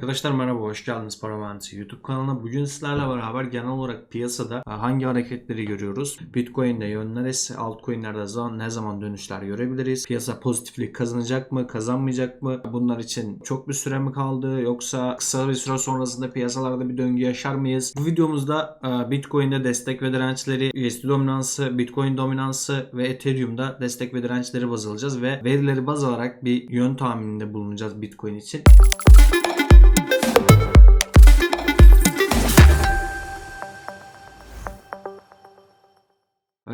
Arkadaşlar merhaba, hoş geldiniz Para Mühendisi YouTube kanalına. Bugün sizlerle beraber genel olarak piyasada e, hangi hareketleri görüyoruz? Bitcoin'de yön neresi? Altcoin'lerde zaman, ne zaman dönüşler görebiliriz? Piyasa pozitiflik kazanacak mı? Kazanmayacak mı? Bunlar için çok bir süre mi kaldı? Yoksa kısa bir süre sonrasında piyasalarda bir döngü yaşar mıyız? Bu videomuzda e, Bitcoin'de destek ve dirençleri, USD dominansı, Bitcoin dominansı ve Ethereum'da destek ve dirençleri baz alacağız ve verileri baz alarak bir yön tahmininde bulunacağız Bitcoin için.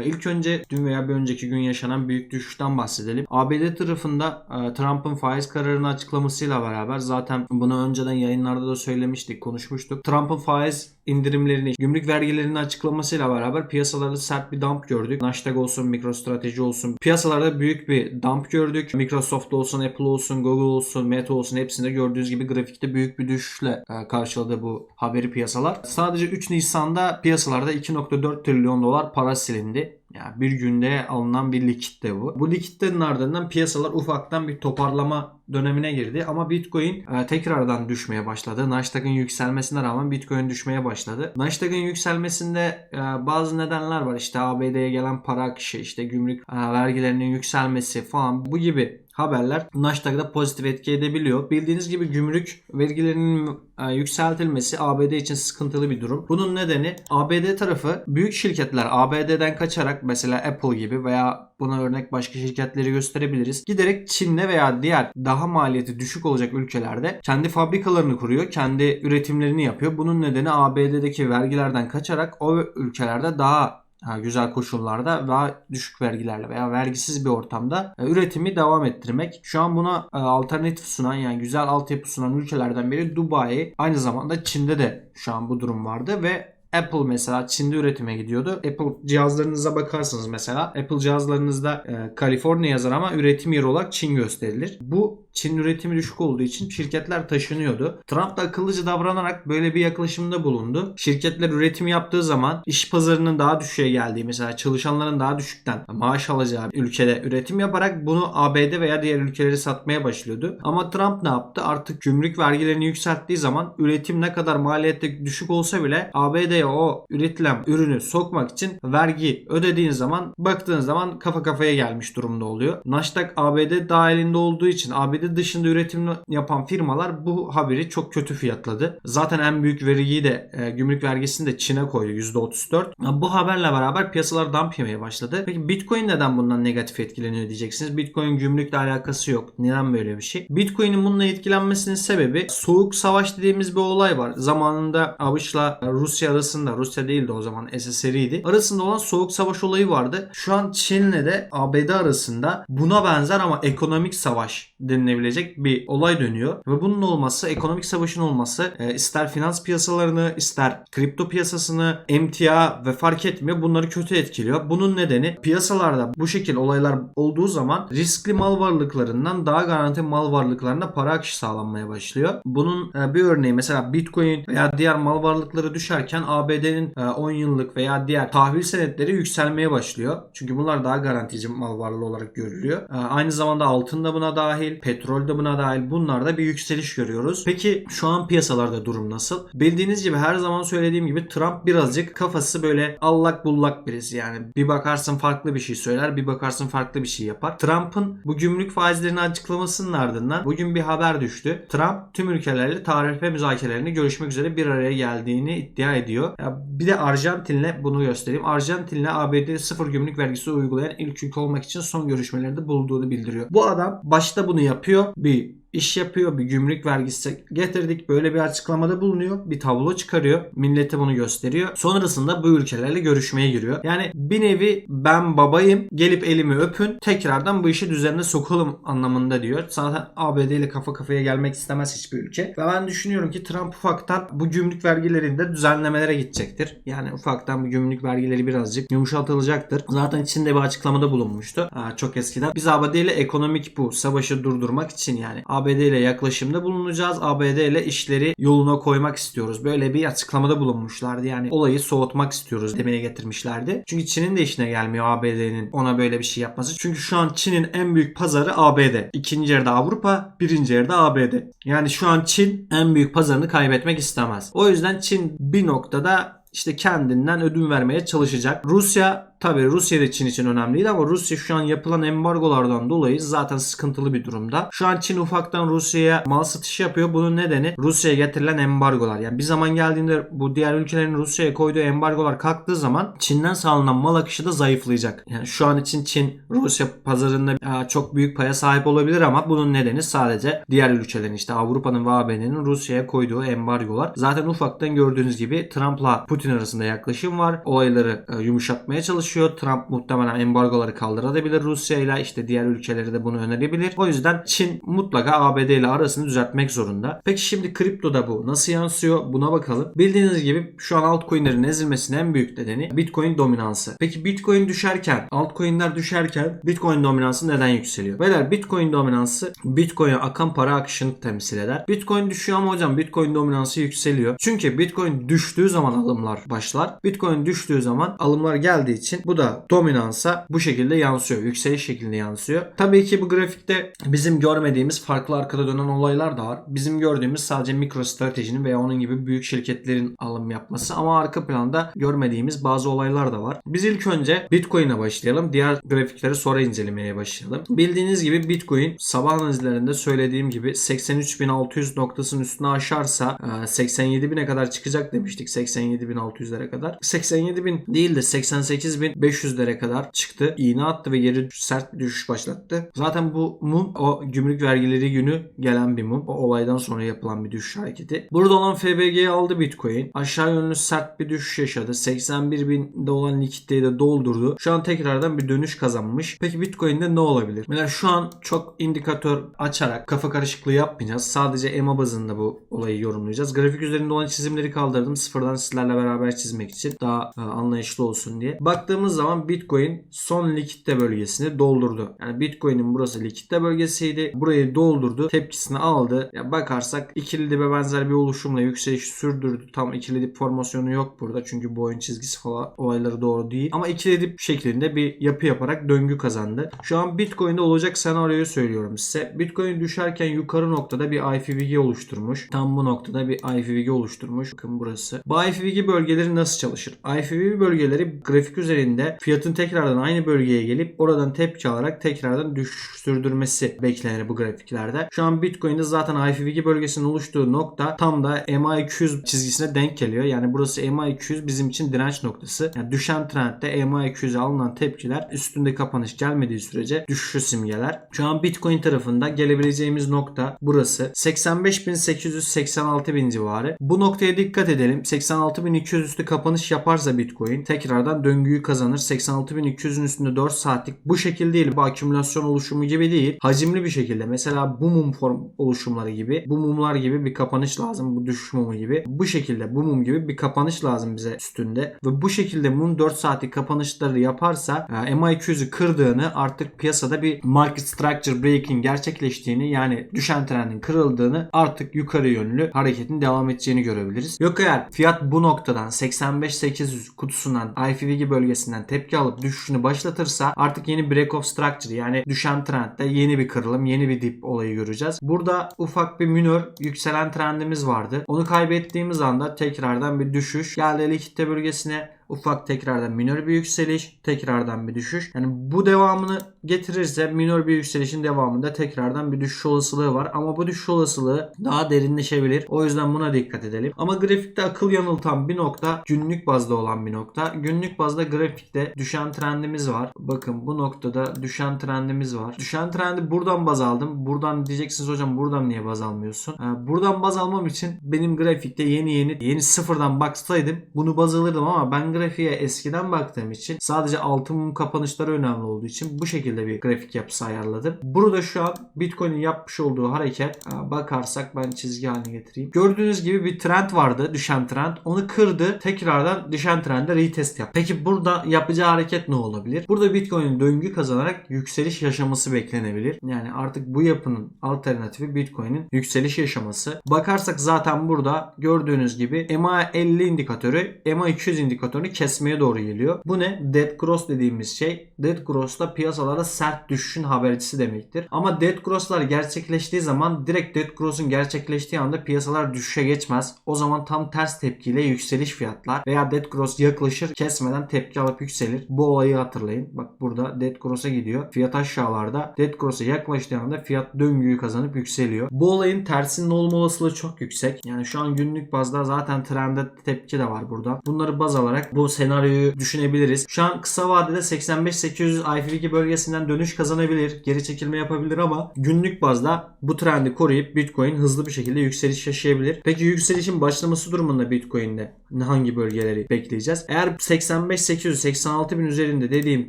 İlk önce dün veya bir önceki gün yaşanan büyük düşüşten bahsedelim. ABD tarafında e, Trump'ın faiz kararını açıklamasıyla beraber zaten bunu önceden yayınlarda da söylemiştik, konuşmuştuk. Trump'ın faiz indirimlerini, gümrük vergilerini açıklamasıyla beraber piyasalarda sert bir dump gördük. Nasdaq olsun, MicroStrateji olsun. Piyasalarda büyük bir dump gördük. Microsoft olsun, Apple olsun, Google olsun, Meta olsun hepsinde gördüğünüz gibi grafikte büyük bir düşüşle e, karşıladı bu haberi piyasalar. Sadece 3 Nisan'da piyasalarda 2.4 trilyon dolar para silindi. Yani bir günde alınan bir likit de bu. Bu likitlerin ardından piyasalar ufaktan bir toparlama dönemine girdi ama Bitcoin e, tekrardan düşmeye başladı. Nasdaq'ın yükselmesine rağmen Bitcoin düşmeye başladı. Nasdaq'ın yükselmesinde e, bazı nedenler var. İşte ABD'ye gelen para akışı, işte gümrük e, vergilerinin yükselmesi falan bu gibi haberler Nasdaq'da pozitif etki edebiliyor. Bildiğiniz gibi gümrük vergilerinin e, yükseltilmesi ABD için sıkıntılı bir durum. Bunun nedeni ABD tarafı büyük şirketler ABD'den kaçarak mesela Apple gibi veya buna örnek başka şirketleri gösterebiliriz. Giderek Çin'de veya diğer daha maliyeti düşük olacak ülkelerde kendi fabrikalarını kuruyor, kendi üretimlerini yapıyor. Bunun nedeni ABD'deki vergilerden kaçarak o ülkelerde daha ha, güzel koşullarda daha düşük vergilerle veya vergisiz bir ortamda e, üretimi devam ettirmek. Şu an buna e, alternatif sunan yani güzel altyapı sunan ülkelerden biri Dubai. Aynı zamanda Çin'de de şu an bu durum vardı ve Apple mesela Çin'de üretime gidiyordu. Apple cihazlarınıza bakarsınız mesela. Apple cihazlarınızda e, Kaliforniya yazar ama üretim yeri olarak Çin gösterilir. Bu Çin üretimi düşük olduğu için şirketler taşınıyordu. Trump da akıllıca davranarak böyle bir yaklaşımda bulundu. Şirketler üretim yaptığı zaman iş pazarının daha düşüğe geldiği mesela çalışanların daha düşükten maaş alacağı ülkede üretim yaparak bunu ABD veya diğer ülkeleri satmaya başlıyordu. Ama Trump ne yaptı? Artık gümrük vergilerini yükselttiği zaman üretim ne kadar maliyette düşük olsa bile ABD'ye o üretilen ürünü sokmak için vergi ödediğin zaman baktığın zaman kafa kafaya gelmiş durumda oluyor. Nasdaq ABD dahilinde olduğu için ABD dışında üretim yapan firmalar bu haberi çok kötü fiyatladı. Zaten en büyük vergiyi de e, gümrük vergisini de Çin'e koydu %34. Bu haberle beraber piyasalar dump yemeye başladı. Peki Bitcoin neden bundan negatif etkileniyor diyeceksiniz. Bitcoin gümrükle alakası yok. Neden böyle bir şey? Bitcoin'in bununla etkilenmesinin sebebi soğuk savaş dediğimiz bir olay var. Zamanında Avuç'la Rusya arasında Rusya değildi o zaman SSR'ydi. Arasında olan soğuk savaş olayı vardı. Şu an Çin'le de ABD arasında buna benzer ama ekonomik savaş denilebilecek bir olay dönüyor. Ve bunun olması, ekonomik savaşın olması e, ister finans piyasalarını, ister kripto piyasasını, emtia ve fark etmiyor bunları kötü etkiliyor. Bunun nedeni piyasalarda bu şekil olaylar olduğu zaman riskli mal varlıklarından daha garanti mal varlıklarına para akışı sağlanmaya başlıyor. Bunun e, bir örneği mesela Bitcoin veya diğer mal varlıkları düşerken ABD'nin e, 10 yıllık veya diğer tahvil senetleri yükselmeye başlıyor. Çünkü bunlar daha garantici mal varlığı olarak görülüyor. E, aynı zamanda altın da buna dahil, petrol de buna dahil bunlarda bir yükseliş görüyoruz. Peki şu an piyasalarda durum nasıl? Bildiğiniz gibi her zaman söylediğim gibi Trump birazcık kafası böyle allak bullak birisi yani. Bir bakarsın farklı bir şey söyler, bir bakarsın farklı bir şey yapar. Trump'ın bu gümrük faizlerini açıklamasının ardından bugün bir haber düştü. Trump tüm ülkelerle tarife müzakerelerini görüşmek üzere bir araya geldiğini iddia ediyor. Ya bir de Arjantin'le bunu göstereyim. Arjantin'le ABD sıfır gümrük vergisi uygulayan ilk ülke olmak için son görüşmelerde bulduğunu bildiriyor. Bu adam başta bunu yapıyor. Bir iş yapıyor. Bir gümrük vergisi getirdik. Böyle bir açıklamada bulunuyor. Bir tablo çıkarıyor. Millete bunu gösteriyor. Sonrasında bu ülkelerle görüşmeye giriyor. Yani bir nevi ben babayım. Gelip elimi öpün. Tekrardan bu işi düzenine sokalım anlamında diyor. Zaten ABD ile kafa kafaya gelmek istemez hiçbir ülke. Ve ben düşünüyorum ki Trump ufaktan bu gümrük vergilerinde düzenlemelere gidecektir. Yani ufaktan bu gümrük vergileri birazcık yumuşatılacaktır. Zaten Çin'de bir açıklamada bulunmuştu. Ha, çok eskiden. Biz ABD ile ekonomik bu savaşı durdurmak için yani ABD ABD ile yaklaşımda bulunacağız. ABD ile işleri yoluna koymak istiyoruz. Böyle bir açıklamada bulunmuşlardı. Yani olayı soğutmak istiyoruz demeye getirmişlerdi. Çünkü Çin'in de işine gelmiyor ABD'nin ona böyle bir şey yapması. Çünkü şu an Çin'in en büyük pazarı ABD. İkinci yerde Avrupa, birinci yerde ABD. Yani şu an Çin en büyük pazarını kaybetmek istemez. O yüzden Çin bir noktada işte kendinden ödün vermeye çalışacak. Rusya Tabii Rusya da Çin için önemliydi ama Rusya şu an yapılan embargolardan dolayı zaten sıkıntılı bir durumda. Şu an Çin ufaktan Rusya'ya mal satışı yapıyor. Bunun nedeni Rusya'ya getirilen embargolar. Yani bir zaman geldiğinde bu diğer ülkelerin Rusya'ya koyduğu embargolar kalktığı zaman Çin'den sağlanan mal akışı da zayıflayacak. Yani şu an için Çin Rusya pazarında e, çok büyük paya sahip olabilir ama bunun nedeni sadece diğer ülkelerin işte Avrupa'nın ve ABD'nin Rusya'ya koyduğu embargolar. Zaten ufaktan gördüğünüz gibi Trump'la Putin arasında yaklaşım var. Olayları e, yumuşatmaya çalışıyor çalışıyor. Trump muhtemelen embargoları kaldırabilir Rusya ile işte diğer ülkeleri de bunu önerebilir. O yüzden Çin mutlaka ABD ile arasını düzeltmek zorunda. Peki şimdi kriptoda bu nasıl yansıyor? Buna bakalım. Bildiğiniz gibi şu an altcoin'lerin ezilmesinin en büyük nedeni Bitcoin dominansı. Peki Bitcoin düşerken, altcoin'ler düşerken Bitcoin dominansı neden yükseliyor? Beyler Bitcoin dominansı Bitcoin'e akan para akışını temsil eder. Bitcoin düşüyor ama hocam Bitcoin dominansı yükseliyor. Çünkü Bitcoin düştüğü zaman alımlar başlar. Bitcoin düştüğü zaman alımlar geldiği için bu da dominansa bu şekilde yansıyor. Yükseliş şeklinde yansıyor. Tabii ki bu grafikte bizim görmediğimiz farklı arkada dönen olaylar da var. Bizim gördüğümüz sadece mikro stratejinin veya onun gibi büyük şirketlerin alım yapması ama arka planda görmediğimiz bazı olaylar da var. Biz ilk önce Bitcoin'e başlayalım. Diğer grafikleri sonra incelemeye başlayalım. Bildiğiniz gibi Bitcoin sabah analizlerinde söylediğim gibi 83.600 noktasının üstüne aşarsa 87.000'e kadar çıkacak demiştik. 87.600'lere kadar. 87.000 değil de 88.000 500'lere kadar çıktı. İğne attı ve geri sert bir düşüş başlattı. Zaten bu mum o gümrük vergileri günü gelen bir mum. O olaydan sonra yapılan bir düşüş hareketi. Burada olan FBG'yi aldı Bitcoin. Aşağı yönlü sert bir düşüş yaşadı. 81 binde olan likiditeyi de doldurdu. Şu an tekrardan bir dönüş kazanmış. Peki Bitcoin'de ne olabilir? Mesela şu an çok indikatör açarak kafa karışıklığı yapmayacağız. Sadece EMA bazında bu olayı yorumlayacağız. Grafik üzerinde olan çizimleri kaldırdım. Sıfırdan sizlerle beraber çizmek için daha e, anlayışlı olsun diye. Baktığımız zaman Bitcoin son likitte bölgesini doldurdu. Yani Bitcoin'in burası likitte bölgesiydi. Burayı doldurdu. Tepkisini aldı. Ya bakarsak ikili dibe benzer bir oluşumla yükseliş sürdürdü. Tam ikili dip formasyonu yok burada. Çünkü boyun çizgisi falan olayları doğru değil. Ama ikili dip şeklinde bir yapı yaparak döngü kazandı. Şu an Bitcoin'de olacak senaryoyu söylüyorum size. Bitcoin düşerken yukarı noktada bir IFVG oluşturmuş. Tam bu noktada bir IFVG oluşturmuş. Bakın burası. Bu IFVG bölgeleri nasıl çalışır? IFVG bölgeleri grafik üzerinde fiyatın tekrardan aynı bölgeye gelip oradan tepki alarak tekrardan düşüş sürdürmesi beklenir bu grafiklerde. Şu an Bitcoin'de zaten IFVG bölgesinin oluştuğu nokta tam da MA200 çizgisine denk geliyor. Yani burası MA200 bizim için direnç noktası. Yani düşen trendde MA200'e alınan tepkiler üstünde kapanış gelmediği sürece düşüşü simgeler. Şu an Bitcoin tarafında gelebileceğimiz nokta burası. 85.886 bin civarı. Bu noktaya dikkat edelim. 86.200 üstü kapanış yaparsa Bitcoin tekrardan döngüyü kazanır. 86.200'ün üstünde 4 saatlik bu şekil değil. Bu akümülasyon oluşumu gibi değil. Hacimli bir şekilde. Mesela bu mum form oluşumları gibi. Bu mumlar gibi bir kapanış lazım. Bu düşüş mumu gibi. Bu şekilde bu mum gibi bir kapanış lazım bize üstünde. Ve bu şekilde mum 4 saatlik kapanışları yaparsa e, MA200'ü kırdığını artık piyasada bir market structure breaking gerçekleştiğini yani düşen trendin kırıldığını artık yukarı yönlü hareketin devam edeceğini görebiliriz. Yok eğer fiyat bu noktadan 85-800 kutusundan IFVG bölgesinden tepki alıp düşüşünü başlatırsa artık yeni break of structure yani düşen trendde yeni bir kırılım, yeni bir dip olayı göreceğiz. Burada ufak bir minör yükselen trendimiz vardı. Onu kaybettiğimiz anda tekrardan bir düşüş geldi likitte bölgesine ufak tekrardan minör bir yükseliş, tekrardan bir düşüş. Yani bu devamını getirirse minör bir yükselişin devamında tekrardan bir düşüş olasılığı var. Ama bu düşüş olasılığı daha derinleşebilir. O yüzden buna dikkat edelim. Ama grafikte akıl yanıltan bir nokta günlük bazda olan bir nokta. Günlük bazda grafikte düşen trendimiz var. Bakın bu noktada düşen trendimiz var. Düşen trendi buradan baz aldım. Buradan diyeceksiniz hocam buradan niye baz almıyorsun? Ee, buradan baz almam için benim grafikte yeni yeni yeni sıfırdan baksaydım bunu baz alırdım ama ben grafiğe eskiden baktığım için sadece altın mum kapanışları önemli olduğu için bu şekilde bir grafik yapısı ayarladım. Burada şu an Bitcoin'in yapmış olduğu hareket ha, bakarsak ben çizgi haline getireyim. Gördüğünüz gibi bir trend vardı. Düşen trend. Onu kırdı. Tekrardan düşen trende retest yaptı. Peki burada yapacağı hareket ne olabilir? Burada Bitcoin'in döngü kazanarak yükseliş yaşaması beklenebilir. Yani artık bu yapının alternatifi Bitcoin'in yükseliş yaşaması. Bakarsak zaten burada gördüğünüz gibi MA50 indikatörü MA200 indikatörünü kesmeye doğru geliyor. Bu ne? Dead Cross dediğimiz şey. Dead Cross da piyasalara sert düşüşün habercisi demektir. Ama Dead Cross'lar gerçekleştiği zaman direkt Dead Cross'un gerçekleştiği anda piyasalar düşüşe geçmez. O zaman tam ters tepkiyle yükseliş fiyatlar veya Dead Cross yaklaşır kesmeden tepki alıp yükselir. Bu olayı hatırlayın. Bak burada Dead Cross'a gidiyor. Fiyat aşağılarda. Dead Cross'a yaklaştığı anda fiyat döngüyü kazanıp yükseliyor. Bu olayın tersinin olma olasılığı çok yüksek. Yani şu an günlük bazda zaten trende tepki de var burada. Bunları baz alarak bu senaryoyu düşünebiliriz. Şu an kısa vadede 85-800 IFV2 bölgesinden dönüş kazanabilir. Geri çekilme yapabilir ama günlük bazda bu trendi koruyup Bitcoin hızlı bir şekilde yükseliş yaşayabilir. Peki yükselişin başlaması durumunda Bitcoin'de hangi bölgeleri bekleyeceğiz? Eğer 85-800-86 bin üzerinde dediğim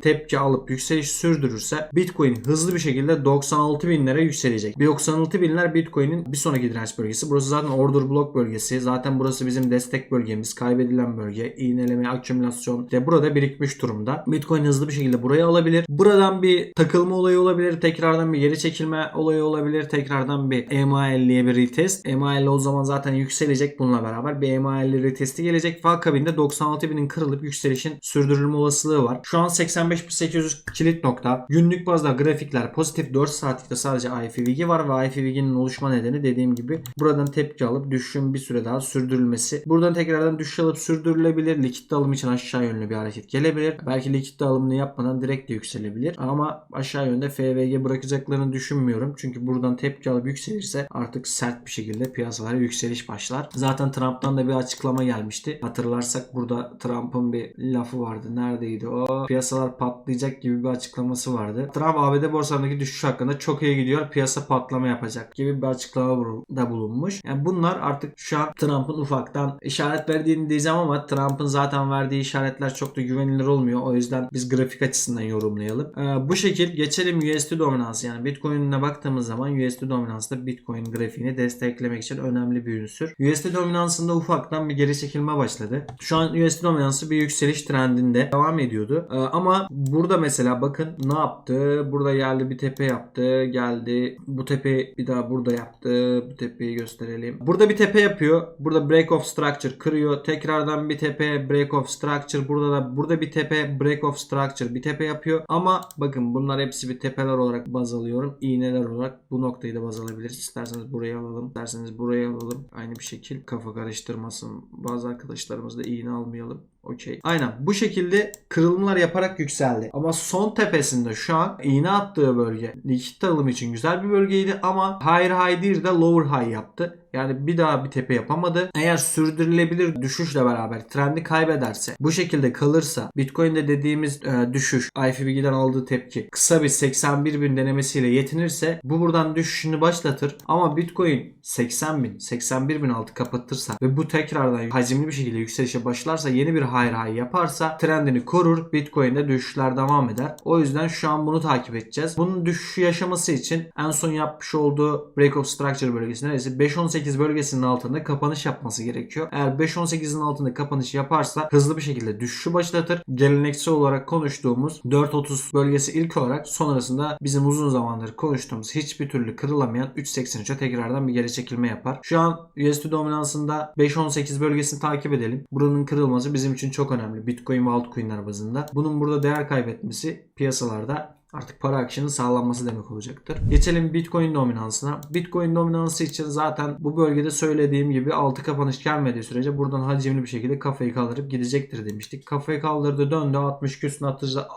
tepki alıp yükseliş sürdürürse Bitcoin hızlı bir şekilde 96 binlere yükselecek. Bir 96 binler Bitcoin'in bir sonraki direnç bölgesi. Burası zaten order block bölgesi. Zaten burası bizim destek bölgemiz. Kaybedilen bölge. iğneleme, akümülasyon. İşte burada birikmiş durumda. Bitcoin hızlı bir şekilde buraya alabilir. Buradan bir takılma olayı olabilir. Tekrardan bir geri çekilme olayı olabilir. Tekrardan bir EMA50'ye bir retest. EMA50 o zaman zaten yükselecek bununla beraber. Bir EMA50 retesti gelecek. Ve akabinde 96 binin kırılıp yükselişin sürdürülme olasılığı var. Şu an 85.800 kilit nokta. Günlük bazda grafikler pozitif 4 saatlikte sadece IFVG var ve IFVG'nin oluşma nedeni dediğim gibi buradan tepki alıp düşüşün bir süre daha sürdürülmesi. Buradan tekrardan düşüş alıp sürdürülebilir. Likit alım için aşağı yönlü bir hareket gelebilir. Belki likit alımını yapmadan direkt de yükselebilir. Ama aşağı yönde FVG bırakacaklarını düşünmüyorum. Çünkü buradan tepki alıp yükselirse artık sert bir şekilde piyasalara yükseliş başlar. Zaten Trump'tan da bir açıklama gelmişti. Hatırlarsak burada Trump'ın bir lafı vardı. Neredeydi o? Piyasalar patlayacak gibi bir açıklaması vardı. Trump ABD borsalarındaki düşüş hakkında çok iyi gidiyor. Piyasa patlama yapacak gibi bir açıklama da bulunmuş. Yani bunlar artık şu an Trump'ın ufaktan işaret verdiğini diyeceğim ama Trump'ın zaten verdiği işaretler çok da güvenilir olmuyor. O yüzden biz grafik açısından yorumlayalım. Ee, bu şekil geçelim USD dominansı yani Bitcoin'ine baktığımız zaman USD dominansı da Bitcoin grafiğini desteklemek için önemli bir unsur. USD dominansında ufaktan bir geri çekilme başladı. Şu an USD dominansı bir yükseliş trendinde devam ediyordu. Ee, ama burada mesela bakın ne yaptı? Burada geldi bir tepe yaptı. Geldi bu tepe bir daha burada yaptı. Bu tepeyi gösterelim. Burada bir tepe yapıyor. Burada break of structure kırıyor. Tekrardan bir tepe break of structure. Burada da burada bir tepe break of structure bir tepe yapıyor. Ama bakın bunlar hepsi bir tepeler olarak baz alıyorum. İğneler olarak bu noktayı da baz alabiliriz. İsterseniz buraya alalım. İsterseniz buraya alalım. Aynı bir şekil kafa karıştırmasın. Bazı arkadaşlarımız da iğne almayalım. Okey. Aynen bu şekilde kırılımlar yaparak yükseldi. Ama son tepesinde şu an iğne attığı bölge likit alım için güzel bir bölgeydi ama higher high değil de lower high yaptı. Yani bir daha bir tepe yapamadı. Eğer sürdürülebilir düşüşle beraber trendi kaybederse bu şekilde kalırsa Bitcoin'de dediğimiz e, düşüş IFBG'den aldığı tepki kısa bir 81 bin denemesiyle yetinirse bu buradan düşüşünü başlatır. Ama Bitcoin 80 bin 81 bin altı kapatırsa ve bu tekrardan hacimli bir şekilde yükselişe başlarsa yeni bir high high yaparsa trendini korur. Bitcoin'de düşüşler devam eder. O yüzden şu an bunu takip edeceğiz. Bunun düşüşü yaşaması için en son yapmış olduğu break of structure bölgesi neresi? 5.18 bölgesinin altında kapanış yapması gerekiyor. Eğer 5.18'in altında kapanış yaparsa hızlı bir şekilde düşüşü başlatır. Geleneksel olarak konuştuğumuz 4.30 bölgesi ilk olarak sonrasında bizim uzun zamandır konuştuğumuz hiçbir türlü kırılamayan 3.83'e tekrardan bir geri çekilme yapar. Şu an USD dominansında 5.18 bölgesini takip edelim. Buranın kırılması bizim için çok önemli. Bitcoin ve altcoin'ler bazında. Bunun burada değer kaybetmesi piyasalarda artık para akışının sağlanması demek olacaktır. Geçelim Bitcoin dominansına. Bitcoin dominansı için zaten bu bölgede söylediğim gibi altı kapanış gelmediği sürece buradan hacimli bir şekilde kafayı kaldırıp gidecektir demiştik. Kafayı kaldırdı döndü 60 küsünü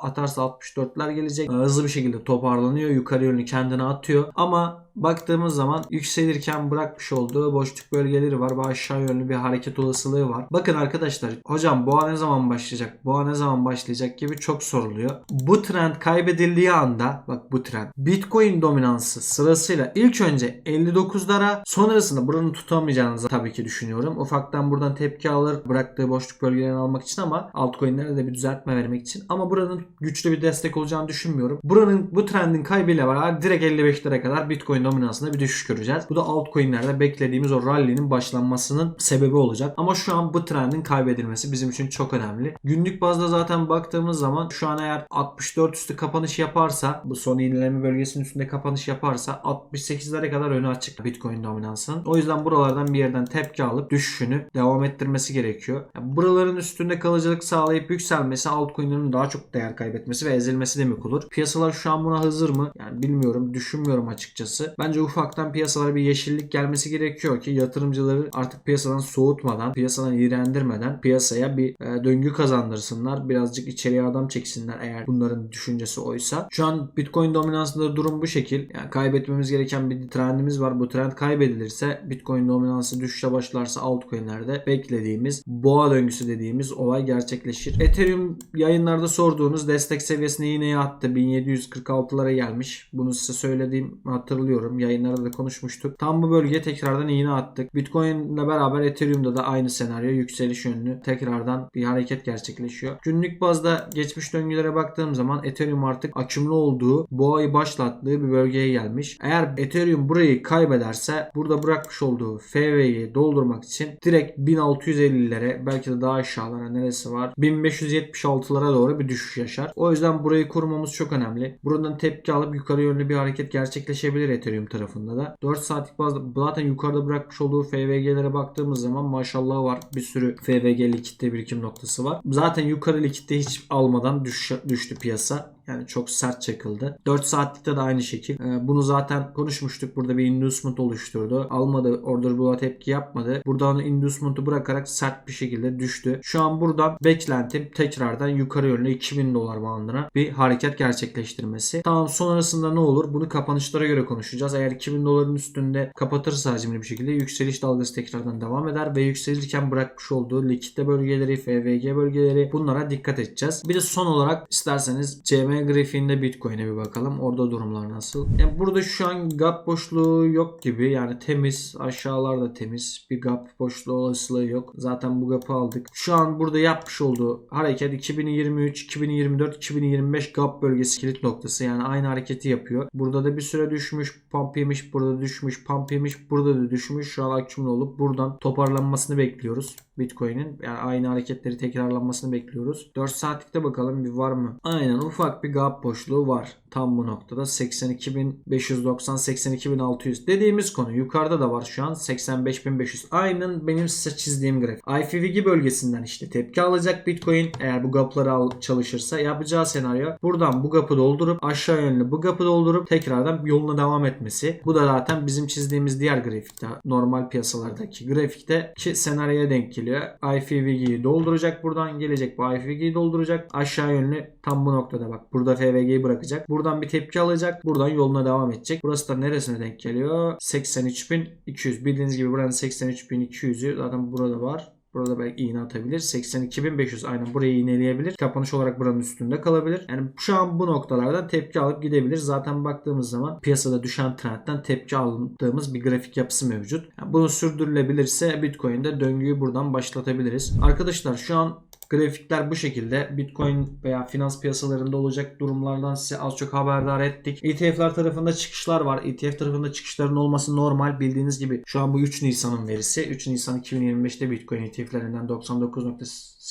atarsa 64'ler gelecek. Hızlı bir şekilde toparlanıyor. Yukarı yönlü kendine atıyor. Ama baktığımız zaman yükselirken bırakmış olduğu boşluk bölgeleri var ve aşağı yönlü bir hareket olasılığı var. Bakın arkadaşlar hocam boğa ne zaman başlayacak? Boğa ne zaman başlayacak gibi çok soruluyor. Bu trend kaybedildiği anda bak bu trend Bitcoin dominansı sırasıyla ilk önce 59'lara sonrasında buranın tutamayacağınızı tabii ki düşünüyorum. Ufaktan buradan tepki alır bıraktığı boşluk bölgelerini almak için ama altcoin'lere de bir düzeltme vermek için. Ama buranın güçlü bir destek olacağını düşünmüyorum. Buranın bu trendin kaybıyla beraber direkt 55'lere kadar Bitcoin dominansında bir düşüş göreceğiz. Bu da altcoin'lerde beklediğimiz o rally'nin başlanmasının sebebi olacak. Ama şu an bu trendin kaybedilmesi bizim için çok önemli. Günlük bazda zaten baktığımız zaman şu an eğer 64 üstü kapanış yaparsa bu son yenileme bölgesinin üstünde kapanış yaparsa 68'lere kadar önü açık Bitcoin dominansının. O yüzden buralardan bir yerden tepki alıp düşüşünü devam ettirmesi gerekiyor. Yani buraların üstünde kalıcılık sağlayıp yükselmesi altcoin'lerin daha çok değer kaybetmesi ve ezilmesi demek olur. Piyasalar şu an buna hazır mı? Yani bilmiyorum, düşünmüyorum açıkçası. Bence ufaktan piyasalara bir yeşillik gelmesi gerekiyor ki yatırımcıları artık piyasadan soğutmadan, piyasadan iğrendirmeden piyasaya bir e, döngü kazandırsınlar. Birazcık içeriye adam çeksinler eğer bunların düşüncesi oysa. Şu an Bitcoin dominansında durum bu şekil. Yani kaybetmemiz gereken bir trendimiz var. Bu trend kaybedilirse Bitcoin dominansı düşüşe başlarsa altcoin'lerde beklediğimiz boğa döngüsü dediğimiz olay gerçekleşir. Ethereum yayınlarda sorduğunuz destek seviyesine yine attı. 1746'lara gelmiş. Bunu size söylediğim hatırlıyorum. Yayınlarda da konuşmuştuk. Tam bu bölgeye tekrardan iğne attık. Bitcoin ile beraber Ethereum'da da aynı senaryo yükseliş yönlü tekrardan bir hareket gerçekleşiyor. Günlük bazda geçmiş döngülere baktığım zaman Ethereum artık akümlü olduğu boğayı başlattığı bir bölgeye gelmiş. Eğer Ethereum burayı kaybederse burada bırakmış olduğu FV'yi doldurmak için direkt 1650'lere belki de daha aşağılara neresi var 1576'lara doğru bir düşüş yaşar. O yüzden burayı kurmamız çok önemli. Buradan tepki alıp yukarı yönlü bir hareket gerçekleşebilir Ethereum tarafında da. 4 saatlik bazda zaten yukarıda bırakmış olduğu FVG'lere baktığımız zaman maşallah var. Bir sürü FVG likitte birikim noktası var. Zaten yukarı likitte hiç almadan düş, düştü piyasa. Yani çok sert çakıldı. 4 saatlikte de aynı şekil. Ee, bunu zaten konuşmuştuk. Burada bir inducement oluşturdu. Almadı. Order bloğa tepki yapmadı. Buradan inducement'ı bırakarak sert bir şekilde düştü. Şu an buradan beklentim tekrardan yukarı yönlü 2000 dolar bandına bir hareket gerçekleştirmesi. Tamam sonrasında ne olur? Bunu kapanışlara göre konuşacağız. Eğer 2000 doların üstünde kapatırsa hacimli bir şekilde yükseliş dalgası tekrardan devam eder ve yükselirken bırakmış olduğu likitte bölgeleri, FVG bölgeleri bunlara dikkat edeceğiz. Bir de son olarak isterseniz CM grafiğinde Bitcoin'e bir bakalım. Orada durumlar nasıl? Yani burada şu an gap boşluğu yok gibi. Yani temiz. Aşağılarda temiz. Bir gap boşluğu olasılığı yok. Zaten bu gap'ı aldık. Şu an burada yapmış olduğu hareket 2023, 2024, 2025 gap bölgesi kilit noktası. Yani aynı hareketi yapıyor. Burada da bir süre düşmüş. Pump yemiş. Burada düşmüş. Pump yemiş. Burada da düşmüş. Şu an akümle olup buradan toparlanmasını bekliyoruz. Bitcoin'in yani aynı hareketleri tekrarlanmasını bekliyoruz. 4 saatlikte bakalım bir var mı? Aynen ufak bir gap boşluğu var. Tam bu noktada 82.590 82.600 dediğimiz konu yukarıda da var şu an. 85.500 aynen benim size çizdiğim grafik IFVG bölgesinden işte tepki alacak Bitcoin. Eğer bu gapları al çalışırsa yapacağı senaryo buradan bu gapı doldurup aşağı yönlü bu gapı doldurup tekrardan yoluna devam etmesi. Bu da zaten bizim çizdiğimiz diğer grafikte normal piyasalardaki grafikte ki senaryoya denk geliyor. IFVG'yi dolduracak buradan gelecek bu IFVG'yi dolduracak. Aşağı yönlü tam bu noktada bak burada FVG'yi bırakacak Buradan bir tepki alacak. Buradan yoluna devam edecek. Burası da neresine denk geliyor? 83.200. Bildiğiniz gibi buranın 83.200'ü zaten burada var. Burada belki iğne atabilir. 82.500 aynen burayı iğneleyebilir. Kapanış olarak buranın üstünde kalabilir. Yani şu an bu noktalardan tepki alıp gidebilir. Zaten baktığımız zaman piyasada düşen trendten tepki aldığımız bir grafik yapısı mevcut. Yani bunu sürdürülebilirse Bitcoin'de döngüyü buradan başlatabiliriz. Arkadaşlar şu an Grafikler bu şekilde. Bitcoin veya finans piyasalarında olacak durumlardan size az çok haberdar ettik. ETF'ler tarafında çıkışlar var. ETF tarafında çıkışların olması normal. Bildiğiniz gibi şu an bu 3 Nisan'ın verisi. 3 Nisan 2025'te Bitcoin ETF'lerinden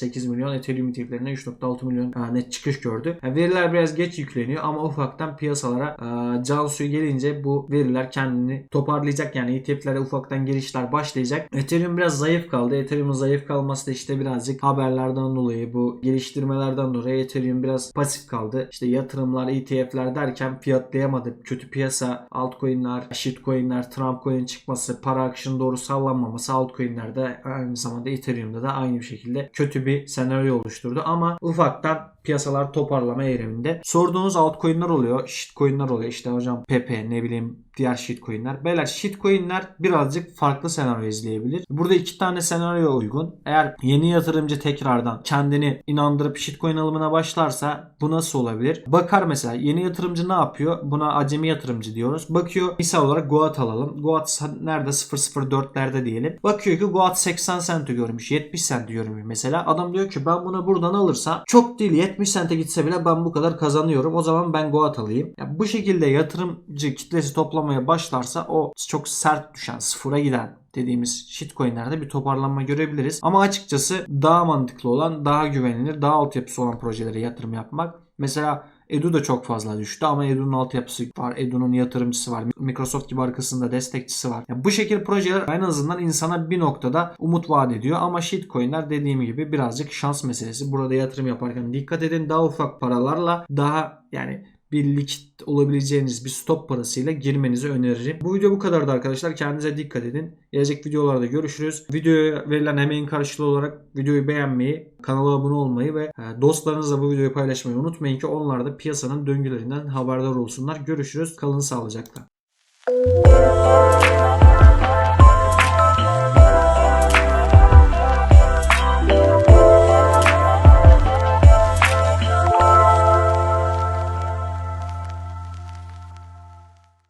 99.8 milyon, Ethereum ETF'lerinden 3.6 milyon e, net çıkış gördü. Yani veriler biraz geç yükleniyor ama ufaktan piyasalara e, can suyu gelince bu veriler kendini toparlayacak. Yani ETF'lere ufaktan gelişler başlayacak. Ethereum biraz zayıf kaldı. Ethereum'un zayıf kalması da işte birazcık haberlerden dolayı bu geliştirmelerden dolayı Ethereum biraz pasif kaldı. İşte yatırımlar, ETF'ler derken fiyatlayamadı. Kötü piyasa, altcoin'ler, shitcoin'ler, Trump coin çıkması, para akışının doğru sallanmaması altcoin'lerde aynı zamanda Ethereum'da da aynı bir şekilde kötü bir senaryo oluşturdu. Ama ufaktan piyasalar toparlama eğiliminde. Sorduğunuz altcoin'ler oluyor, shitcoin'ler oluyor. İşte hocam Pepe, ne bileyim diğer shitcoin'ler. Beyler shitcoin'ler birazcık farklı senaryo izleyebilir. Burada iki tane senaryo uygun. Eğer yeni yatırımcı tekrardan kendini inandırıp shitcoin alımına başlarsa bu nasıl olabilir? Bakar mesela yeni yatırımcı ne yapıyor? Buna acemi yatırımcı diyoruz. Bakıyor misal olarak Goat alalım. Goat nerede 004'lerde diyelim. Bakıyor ki Goat 80 centi görmüş. 70 centi görmüş mesela. Adam diyor ki ben bunu buradan alırsam çok değil 70 cente gitse bile ben bu kadar kazanıyorum. O zaman ben Goat alayım. Ya bu şekilde yatırımcı kitlesi toplamaya başlarsa o çok sert düşen sıfıra giden dediğimiz shitcoinlerde bir toparlanma görebiliriz. Ama açıkçası daha mantıklı olan, daha güvenilir, daha altyapısı olan projelere yatırım yapmak. Mesela Edu da çok fazla düştü ama Edu'nun altyapısı var. Edu'nun yatırımcısı var. Microsoft gibi arkasında destekçisi var. Yani bu şekilde projeler en azından insana bir noktada umut vaat ediyor. Ama shitcoinler dediğim gibi birazcık şans meselesi. Burada yatırım yaparken dikkat edin. Daha ufak paralarla daha yani bir likit olabileceğiniz bir stop parasıyla girmenizi öneririm. Bu video bu kadardı arkadaşlar. Kendinize dikkat edin. Gelecek videolarda görüşürüz. Videoya verilen emeğin karşılığı olarak videoyu beğenmeyi, kanala abone olmayı ve e, dostlarınızla bu videoyu paylaşmayı unutmayın ki onlar da piyasanın döngülerinden haberdar olsunlar. Görüşürüz. Kalın sağlıcakla.